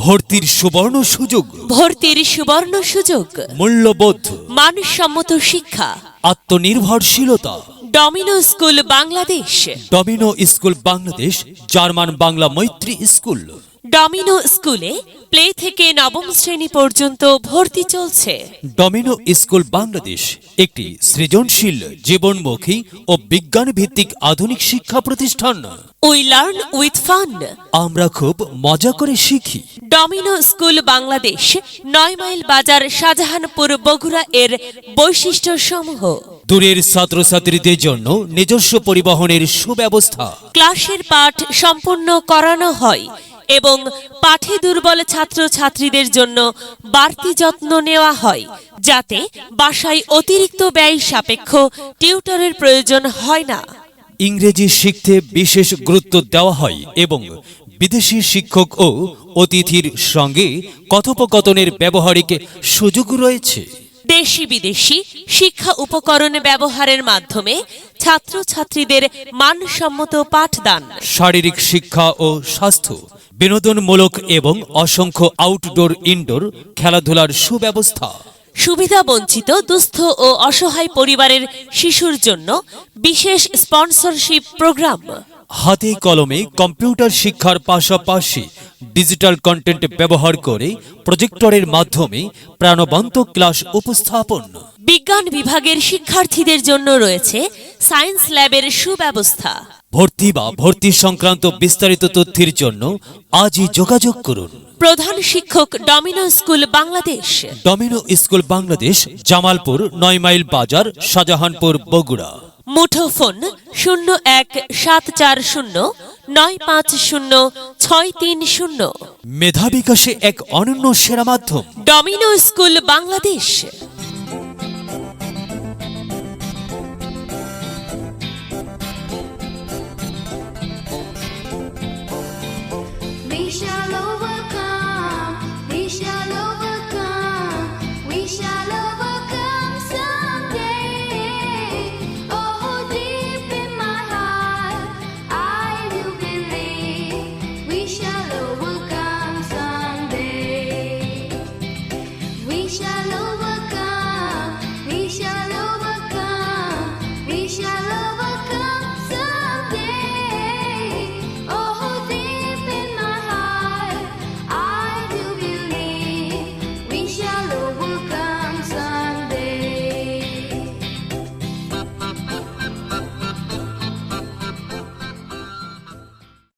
ভর্তির সুবর্ণ সুযোগ। ভর্তির সুবর্ণ সুযোগ। মূল্যবোধ। মানসম্মত শিক্ষা। আত্মনির্ভরশীলতা। Domino school Bangladesh. Domino school Bangladesh German Bangla Maitri school. Domino স্কুলে প্লে থেকে নবম শ্রেণি পর্যন্ত ভর্তি চলছে। ডমিনো স্কুল বাংলাদেশ একটি সৃজনশীল জীবনমুখী ও বিজ্ঞান ভিত্তিক আধুনিক শিক্ষা প্রতিষ্ঠান। উই লার্ন উইথ ফান আমরা খুব মজা করে শিখি। ডমিনো স্কুল বাংলাদেশ নয় মাইল বাজার শাহজাহানপুর বগুড়া এর বৈশিষ্ট্য সমূহ দূরের ছাত্রছাত্রীদের জন্য নিজস্ব পরিবহনের সুব্যবস্থা। ক্লাসের পাঠ সম্পূর্ণ করানো হয় এবং পাঠে দুর্বল ছাত্রছাত্রীদের জন্য বাড়তি যত্ন নেওয়া হয় যাতে বাসায় অতিরিক্ত ব্যয় সাপেক্ষ টিউটরের প্রয়োজন হয় না। ইংরেজি শিখতে বিশেষ গুরুত্ব দেওয়া হয় এবং বিদেশি শিক্ষক ও অতিথির সঙ্গে কথোপকথনের ব্যবহারিক সুযোগ রয়েছে। দেশি বিদেশি শিক্ষা উপকরণ ব্যবহারের মাধ্যমে ছাত্রছাত্রীদের মানসম্মত পাঠদান। শারীরিক শিক্ষা ও স্বাস্থ্য বিনোদনমূলক এবং অসংখ্য আউটডোর ইনডোর খেলাধুলার সুব্যবস্থা। সুবিধা বঞ্চিত দুস্থ ও অসহায় পরিবারের শিশুর জন্য বিশেষ স্পন্সরশিপ প্রোগ্রাম হাতে কলমে কম্পিউটার শিক্ষার পাশাপাশি ডিজিটাল কন্টেন্ট ব্যবহার করে প্রজেক্টরের মাধ্যমে প্রাণবন্ত ক্লাস উপস্থাপন। বিজ্ঞান বিভাগের শিক্ষার্থীদের জন্য রয়েছে সায়েন্স ল্যাবের সুব্যবস্থা। ভর্তি বা ভর্তি সংক্রান্ত বিস্তারিত তথ্যের জন্য আজই যোগাযোগ করুন। প্রধান শিক্ষক Domino school Bangladesh. Domino school Bangladesh Jamalpur নয় মাইল বাজার শাহজাহানপুর বগুড়া। মুঠোফোন শূন্য এক সাত চার শূন্য নয় পাঁচ শূন্য ছয় তিন শূন্য। মেধা বিকাশে এক অনন্য সেরা মাধ্যম। Domino school Bangladesh.